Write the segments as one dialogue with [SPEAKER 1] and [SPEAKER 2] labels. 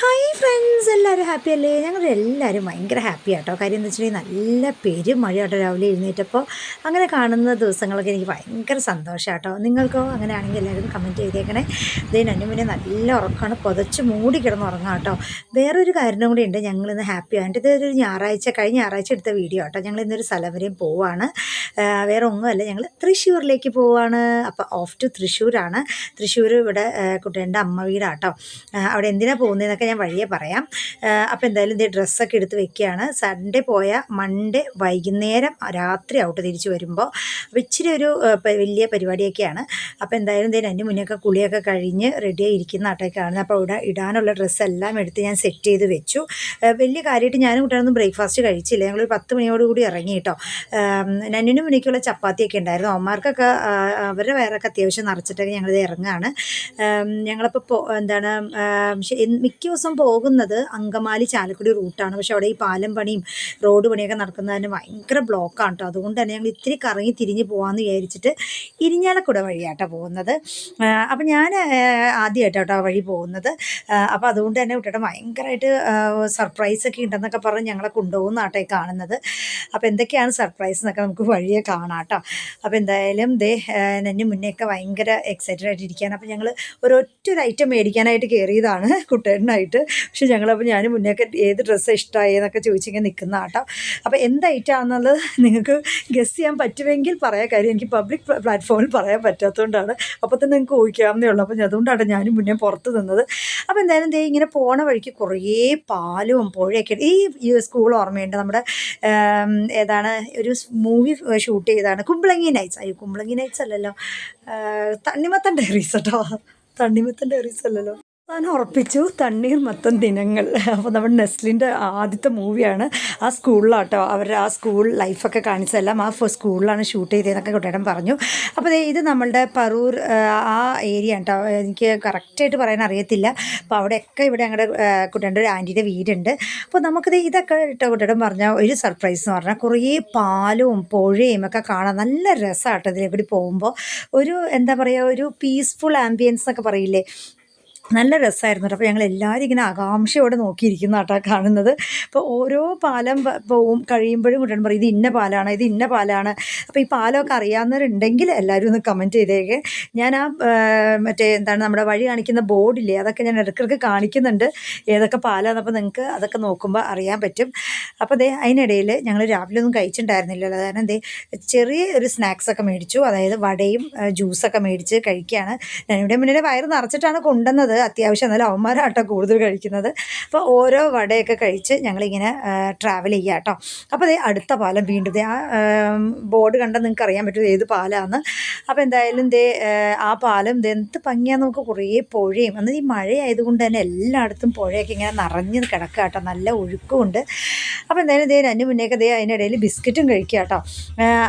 [SPEAKER 1] Hi friends എല്ലാവരും happy അല്ലേ? ഞങ്ങൾ എല്ലാവരും ഭയങ്കര ഹാപ്പി ആട്ടോ. കാര്യം എന്ന് വെച്ചിട്ടുണ്ടെങ്കിൽ നല്ല പെരുമഴ ആട്ടോ രാവിലെ എഴുന്നേറ്റപ്പോൾ. അങ്ങനെ കാണുന്ന ദിവസങ്ങളൊക്കെ എനിക്ക് ഭയങ്കര സന്തോഷം കേട്ടോ നിങ്ങൾക്കോ? അങ്ങനെയാണെങ്കിൽ എല്ലാവരും കമന്റ് ചെയ്തേക്കണേ. ഇതിന് അതിന് മുന്നേ നല്ല ഉറക്കമാണ്. പുതച്ച് മൂടി കിടന്ന് ഉറങ്ങാം കേട്ടോ വേറൊരു കാരണം കൂടി ഉണ്ട് ഞങ്ങളിന്ന് ഹാപ്പി ആയിട്ട് ഇതൊരു ഞായറാഴ്ച കഴിഞ്ഞ ഞായറാഴ്ച എടുത്ത വീഡിയോ ആട്ടോ. ഞങ്ങൾ ഇന്നൊരു സ്ഥലം വരെയും പോവാണ്. വേറെ ഒന്നുമല്ല ഞങ്ങൾ തൃശ്ശൂരിലേക്ക് പോവാണ്. അപ്പോൾ ഓഫ് ടു തൃശ്ശൂരാണ്. തൃശ്ശൂർ ഇവിടെ കുട്ടേന്റെ അമ്മ വീടാട്ടോ. അവിടെ എന്തിനാണ് പോകുന്നതെന്നൊക്കെ ഞാൻ വഴിയെ പറയാം. അപ്പോൾ എന്തായാലും ഇതേ ഡ്രസ്സൊക്കെ എടുത്ത് വെക്കുകയാണ്. സൺഡേ പോയ മൺഡേ വൈകുന്നേരം രാത്രി ഔട്ട് തിരിച്ച് വരുമ്പോൾ ഇച്ചിരി ഒരു വലിയ പരിപാടിയൊക്കെയാണ്. അപ്പോൾ എന്തായാലും ഇതിന് എന്റെ മുന്നൊക്കെ കുളിയൊക്കെ കഴിഞ്ഞ് റെഡിയായി ഇരിക്കുന്ന ആട്ടൊക്കെ കാണുന്നത് അപ്പോൾ ഇവിടെ ഇടാനുള്ള ഡ്രസ്സെല്ലാം എടുത്ത് ഞാൻ സെറ്റ് ചെയ്ത് വെച്ചു. വലിയ കാര്യമായിട്ട് ഞാനും കുട്ടികളൊന്നും ബ്രേക്ക്ഫാസ്റ്റ് കഴിച്ചില്ല. ഞങ്ങളൊരു പത്ത് മണിയോടുകൂടി ഇറങ്ങി കേട്ടോ നന്നിന് മണിക്കുള്ള ചപ്പാത്തിയൊക്കെ ഉണ്ടായിരുന്നു. അമ്മമാർക്കൊക്കെ അവരുടെ വയറൊക്കെ അത്യാവശ്യം നിറച്ചിട്ടൊക്കെ ഞങ്ങളിത് ഇറങ്ങുകയാണ് ഞങ്ങളിപ്പോൾ എന്താണ് മിക്ക ദിവസം പോകുന്നത് അങ്കമാലി ചാലക്കുടി റൂട്ടാണ് പക്ഷെ അവിടെ ഈ പാലം പണിയും റോഡ് പണിയൊക്കെ നടക്കുന്നതിന് ഭയങ്കര ബ്ലോക്കാണ് കേട്ടോ അതുകൊണ്ട് തന്നെ ഞങ്ങൾ ഇത്തിരി കറങ്ങി തിരിഞ്ഞ് പോകാമെന്ന് വിചാരിച്ചിട്ട് ഇരിഞ്ഞാലക്കുട വഴിയാട്ടോ പോകുന്നത്. അപ്പം ഞാൻ ആദ്യമായിട്ടോ കേട്ടോ ആ വഴി പോകുന്നത്. അപ്പോൾ അതുകൊണ്ട് തന്നെ കുട്ടിയുടെ ഭയങ്കരമായിട്ട് സർപ്രൈസൊക്കെ ഉണ്ടെന്നൊക്കെ പറഞ്ഞ് ഞങ്ങളെ കൊണ്ടുപോകുന്ന ആട്ടെ കാണുന്നത്. അപ്പോൾ എന്തൊക്കെയാണ് സർപ്രൈസ് എന്നൊക്കെ നമുക്ക് വഴിയെ കാണാം കേട്ടോ അപ്പോൾ എന്തായാലും ദേ എന്നെ മുന്നേയൊക്കെ ഭയങ്കര എക്സൈറ്റഡ് ആയിട്ട് ഇരിക്കുകയാണ് അപ്പോൾ ഞങ്ങൾ ഒരൊറ്റ ഒരു ഐറ്റം മേടിക്കാനായിട്ട് കയറിയതാണ് കുട്ടേട്ടനായിട്ട് പക്ഷെ ഞങ്ങളപ്പോൾ ഞാൻ മുന്നേക്കെ ഏത് ഡ്രസ്സ് ഇഷ്ടമായി എന്നൊക്കെ ചോദിച്ചിങ്ങനെ നിൽക്കുന്ന ആട്ടോ. അപ്പോൾ എന്ത് നിങ്ങൾക്ക് ഗസ് ചെയ്യാൻ പറ്റുമെങ്കിൽ പറയാൻ കാര്യം എനിക്ക് പബ്ലിക് പ്ലാറ്റ്ഫോമിൽ പറയാൻ പറ്റാത്തതുകൊണ്ടാണ് അപ്പോൾ തന്നെ നിങ്ങൾക്ക് ഊഹിക്കാവുന്നേ ഉള്ളൂ. അപ്പോൾ അതുകൊണ്ടാണ് ഞാൻ മുന്നേ പുറത്ത് നിന്നത്. അപ്പോൾ എന്തായാലും ദേ ഇങ്ങനെ പോണ വഴിക്ക് കുറേ പാലും പുഴയൊക്കെ ഈ സ്കൂൾ ഓർമ്മയുണ്ട്. നമ്മുടെ ഏതാണ് ഒരു മൂവി ഷൂട്ട് ചെയ്താണ് കുമ്പളങ്ങി നൈറ്റ്സ് അയ്യോ കുമ്പളങ്ങി നൈറ്റ്സ് അല്ലല്ലോ. തണ്ണിമത്തൻ ഡയറീസ് കേട്ടോ. തണ്ണിമത്തൻ ഡയറീസ് അല്ലല്ലോ. ഞാൻ ഉറപ്പിച്ചു തണ്ണീർ മൊത്തം ദിനങ്ങൾ. അപ്പോൾ നമ്മുടെ നെസ്ലിന്റെ ആദ്യത്തെ മൂവിയാണ് ആ സ്കൂളിലാട്ടോ. അവർ ആ സ്കൂൾ ലൈഫൊക്കെ കാണിച്ചതെല്ലാം ആ സ്കൂളിലാണ് ഷൂട്ട് ചെയ്തതെന്നൊക്കെ കുട്ടേട്ടൻ പറഞ്ഞു. അപ്പോൾ ഇത് നമ്മളുടെ പറൂർ ആ, ഏരിയ കേട്ടോ എനിക്ക് കറക്റ്റായിട്ട് പറയാൻ അറിയത്തില്ല. അപ്പോൾ അവിടെയൊക്കെ ഇവിടെ ഞങ്ങളുടെ കുട്ടേന്റെ ഒരു ആന്റിയുടെ വീടുണ്ട്. അപ്പോൾ നമുക്കിത് ഇതൊക്കെ ഇട്ട കുട്ടേട്ടൻ പറഞ്ഞാൽ ഒരു സർപ്രൈസ് എന്ന് പറഞ്ഞാൽ കുറേ പാലും പുഴയും ഒക്കെ കാണാൻ നല്ല രസമാട്ടോ ഇതിലെ കൂടി പോകുമ്പോൾ ഒരു എന്താ പറയുക ഒരു പീസ്ഫുൾ ആംബിയൻസ് എന്നൊക്കെ പറയില്ലേ? നല്ല രസമായിരുന്നു കേട്ടോ. അപ്പോൾ ഞങ്ങൾ എല്ലാവരും ഇങ്ങനെ ആകാംക്ഷയോടെ നോക്കിയിരിക്കുന്ന കേട്ടോ കാണുന്നത്. അപ്പോൾ ഓരോ പാലം പോവും കഴിയുമ്പോഴും കുട്ടൻ പറയും ഇത് ഇന്ന പാലാണ് ഇത് ഇന്ന പാലാണ്. അപ്പോൾ ഈ പാലമൊക്കെ അറിയാവുന്നവരുണ്ടെങ്കിൽ എല്ലാവരും ഒന്ന് കമന്റ് ചെയ്തേക്ക്. ഞാൻ ആ മറ്റേ എന്താണ് നമ്മുടെ വഴി കാണിക്കുന്ന ബോർഡില്ലേ അതൊക്കെ ഞാൻ ഇടയ്ക്കിടയ്ക്ക് കാണിക്കുന്നുണ്ട്. ഏതൊക്കെ പാലാണ് അപ്പോൾ നിങ്ങൾക്ക് അതൊക്കെ നോക്കുമ്പോൾ അറിയാൻ പറ്റും. അപ്പോൾ അതേ അതിനിടയിൽ ഞങ്ങൾ രാവിലെ ഒന്നും കഴിച്ചിട്ടുണ്ടായിരുന്നില്ലല്ലോ. കാരണം എന്തേ ചെറിയ ഒരു സ്നാക്സൊക്കെ മേടിച്ചു. അതായത് വടയും ജ്യൂസൊക്കെ മേടിച്ച് കഴിക്കുകയാണ്. ഞാനിവിടെ മുന്നേ വയറ് നിറച്ചിട്ടാണ് കൊണ്ടുവന്നത്. അത്യാവശ്യം നല്ല അവന്മാരാട്ടോ കൂടുതൽ കഴിക്കുന്നത്. അപ്പോൾ ഓരോ വടയൊക്കെ കഴിച്ച് ഞങ്ങളിങ്ങനെ ട്രാവൽ ചെയ്യുക കേട്ടോ അപ്പോൾ അതേ അടുത്ത പാലം വീണ്ടും ആ ബോർഡ് കണ്ടാൽ നിങ്ങൾക്ക് അറിയാൻ പറ്റും ഏത് പാലാന്ന്. അപ്പോൾ എന്തായാലും ദേ ആ, പാലം എന്ത് ഭംഗിയാന്ന് നമുക്ക് കുറേ പുഴയും. അന്ന് ഈ മഴയായതുകൊണ്ട് തന്നെ എല്ലായിടത്തും പുഴയൊക്കെ ഇങ്ങനെ നിറഞ്ഞ് കിടക്കുക കേട്ടോ നല്ല ഒഴുക്കുമുണ്ട്. അപ്പോൾ എന്തായാലും ദേ അതിന് മുന്നേക്ക് ദേ അതിനിടയിൽ ബിസ്ക്കറ്റും കഴിക്കുക കേട്ടോ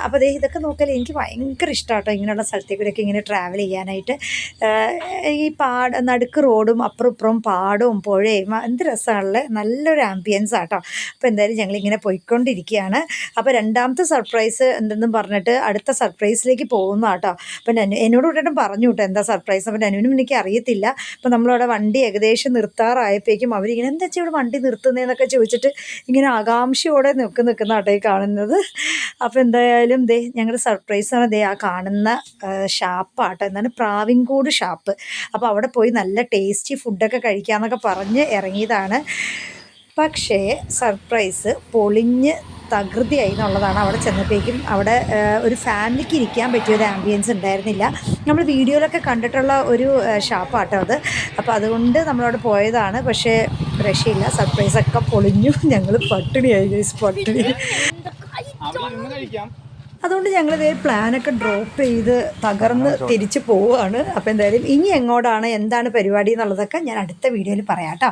[SPEAKER 1] അപ്പോൾ ദേ ഇതൊക്കെ നോക്കിയാൽ എനിക്ക് ഭയങ്കര ഇഷ്ടമാണ് കേട്ടോ ഇങ്ങനെയുള്ള സ്ഥലത്തേക്കൂടെയൊക്കെ ഇങ്ങനെ ട്രാവൽ ചെയ്യാനായിട്ട്. ഈ പാട നടുക്ക് റോഡും അപ്പുറം ഇപ്പുറം പാടവും പുഴയും എന്ത് രസമാണല്ലേ? നല്ലൊരു ആംബിയൻസ് ആട്ടോ. അപ്പോൾ എന്തായാലും ഞങ്ങളിങ്ങനെ പോയിക്കൊണ്ടിരിക്കുകയാണ്. അപ്പോൾ രണ്ടാമത്തെ സർപ്രൈസ് എന്തെന്നും പറഞ്ഞിട്ട് അടുത്ത സർപ്രൈസിലേക്ക് പോകുന്നു കേട്ടോ അപ്പം നനു എന്നോട് കൂട്ടും പറഞ്ഞു കേട്ടോ എന്താ സർപ്രൈസ് അപ്പം നനുവിനും എനിക്ക് അറിയത്തില്ല. അപ്പം നമ്മളവിടെ വണ്ടി ഏകദേശം നിർത്താറായപ്പോഴേക്കും അവരിങ്ങനെ എന്താ വെച്ചാൽ ഇവിടെ വണ്ടി നിർത്തുന്നതെന്നൊക്കെ ചോദിച്ചിട്ട് ഇങ്ങനെ ആകാംക്ഷയോടെ നിൽക്ക് നിൽക്കുന്ന കേട്ടോ ഈ കാണുന്നത്. അപ്പോൾ എന്തായാലും ദേ ഞങ്ങളുടെ സർപ്രൈസാണ് ദേ ആ കാണുന്ന ഷാപ്പാട്ടോ എന്താണ് പ്രാവിൻകൂട് ഷാപ്പ് അപ്പോൾ അവിടെ പോയി നല്ല ടേസ്റ്റി ഫുഡൊക്കെ കഴിക്കാമെന്നൊക്കെ പറഞ്ഞ് ഇറങ്ങിയതാണ്. പക്ഷേ സർപ്രൈസ് പൊളിഞ്ഞ് തകൃതിയായി എന്നുള്ളതാണ് അവിടെ ചെന്നപ്പോഴേക്കും അവിടെ ഒരു ഫാമിലിക്ക് ഇരിക്കാൻ പറ്റിയ ഒരു ആംബിയൻസ് ഉണ്ടായിരുന്നില്ല. നമ്മൾ വീഡിയോയിലൊക്കെ കണ്ടിട്ടുള്ള ഒരു ഷാപ്പാട്ടോ അത്. അപ്പോൾ അതുകൊണ്ട് നമ്മളവിടെ പോയതാണ്. പക്ഷേ രക്ഷയില്ല. സർപ്രൈസൊക്കെ പൊളിഞ്ഞു. ഞങ്ങൾ പട്ടിണിയായി. പട്ടിണി.
[SPEAKER 2] കഴിക്കാം?
[SPEAKER 1] അതുകൊണ്ട് ഞങ്ങളിതേ പ്ലാനൊക്കെ ഡ്രോപ്പ് ചെയ്ത് തകർന്ന് തിരിച്ച് പോവുകയാണ്. അപ്പോൾ എന്തായാലും ഇനി എങ്ങോട്ടാണ് എന്താണ് പരിപാടി എന്നുള്ളതൊക്കെ ഞാൻ അടുത്ത വീഡിയോയിൽ പറയാം കേട്ടോ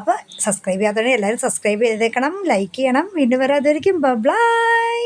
[SPEAKER 1] അപ്പോൾ സബ്സ്ക്രൈബ് ചെയ്യാത്തവരെ എല്ലാവരും സബ്സ്ക്രൈബ് ചെയ്തേക്കണം ലൈക്ക് ചെയ്യണം. വീണ്ടും വരാതിരിക്കും. ബൈ